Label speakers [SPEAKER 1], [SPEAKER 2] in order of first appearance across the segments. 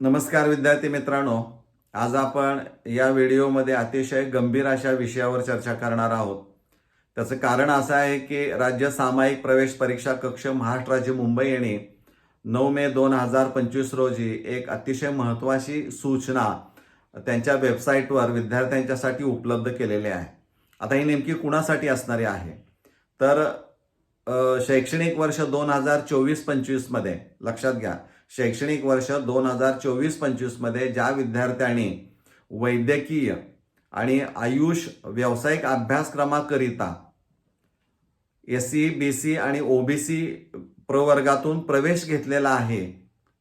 [SPEAKER 1] नमस्कार विद्यार्थी मित्रांनो. आज आपण या व्हिडिओमध्ये अतिशय गंभीर अशा विषयावर चर्चा करणार आहोत. त्याचं कारण असं आहे की राज्य सामायिक प्रवेश परीक्षा कक्ष महाराष्ट्राची मुंबई येणे नऊ मे दोन हजार पंचवीस रोजी एक अतिशय महत्त्वाची सूचना त्यांच्या वेबसाईटवर विद्यार्थ्यांच्यासाठी उपलब्ध केलेली आहे. आता ही नेमकी कुणासाठी असणारी आहे? तर शैक्षणिक वर्ष दोन हजार चोवीस पंचवीसमध्ये लक्षात घ्या. शैक्षणिक वर्ष दोन हजार चोवीस पंचवीसमध्ये ज्या विद्यार्थ्यांनी वैद्यकीय आणि आयुष व्यावसायिक अभ्यासक्रमाकरिता एस सी बी सी आणि ओबीसी प्रवर्गातून प्रवेश घेतलेला आहे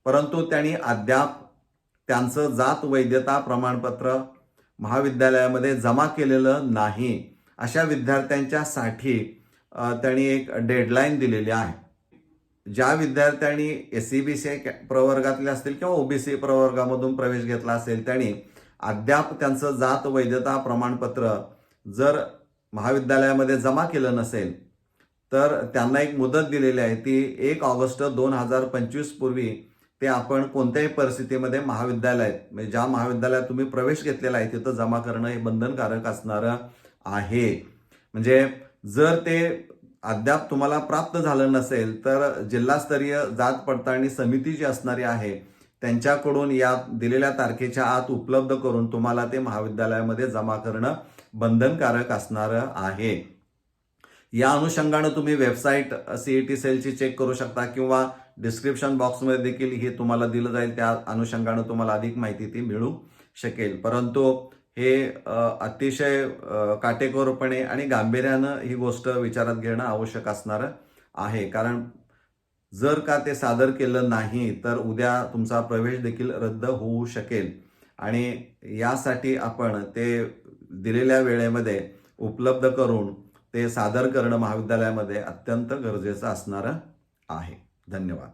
[SPEAKER 1] परंतु त्यांनी अद्याप त्यांचं जात वैद्यता प्रमाणपत्र महाविद्यालयामध्ये जमा केलेलं नाही. अशा विद्यार्थ्यांच्यासाठी त्यांनी एक डेडलाईन दिलेली आहे. ज्या विद्यार्थ्यांनी एस सी बी सी प्रवर्गातले असतील किंवा ओबीसी प्रवर्गामधून प्रवेश घेतला असेल त्यांनी अद्याप त्यांचं जात वैधता प्रमाणपत्र जर महाविद्यालयामध्ये जमा केलं नसेल तर त्यांना एक मुदत दिलेली आहे. ती एक ऑगस्ट दोन हजार पंचवीस पूर्वी ते आपण कोणत्याही परिस्थितीमध्ये महाविद्यालयात म्हणजे ज्या महाविद्यालयात तुम्ही प्रवेश घेतलेला आहे तिथं जमा करणं हे बंधनकारक असणारं आहे. म्हणजे जर ते अद्याप तुम्हाला प्राप्त झालं नसेल तर जिल्हास्तरीय जात पडताळणी समिती जी असणारी आहे त्यांच्याकडून या दिलेल्या तारखेच्या आत उपलब्ध करून तुम्हाला ते महाविद्यालयामध्ये जमा करणं बंधनकारक असणारं आहे. या अनुषंगानं तुम्ही वेबसाईट सीईटी सेलची चेक करू शकता किंवा डिस्क्रिप्शन बॉक्समध्ये देखील हे तुम्हाला दिलं जाईल त्या अनुषंगानं तुम्हाला अधिक माहिती ती मिळू शकेल. परंतु हे अतिशय काटेकोरपणे आणि गांभीर्यानं ही गोष्ट विचारात घेणं आवश्यक असणारं आहे. कारण जर का ते सादर केलं नाही तर उद्या तुमचा प्रवेश देखील रद्द होऊ शकेल. आणि यासाठी आपण ते दिलेल्या वेळेमध्ये उपलब्ध करून ते सादर करणं महाविद्यालयामध्ये अत्यंत गरजेचं असणारं आहे. धन्यवाद.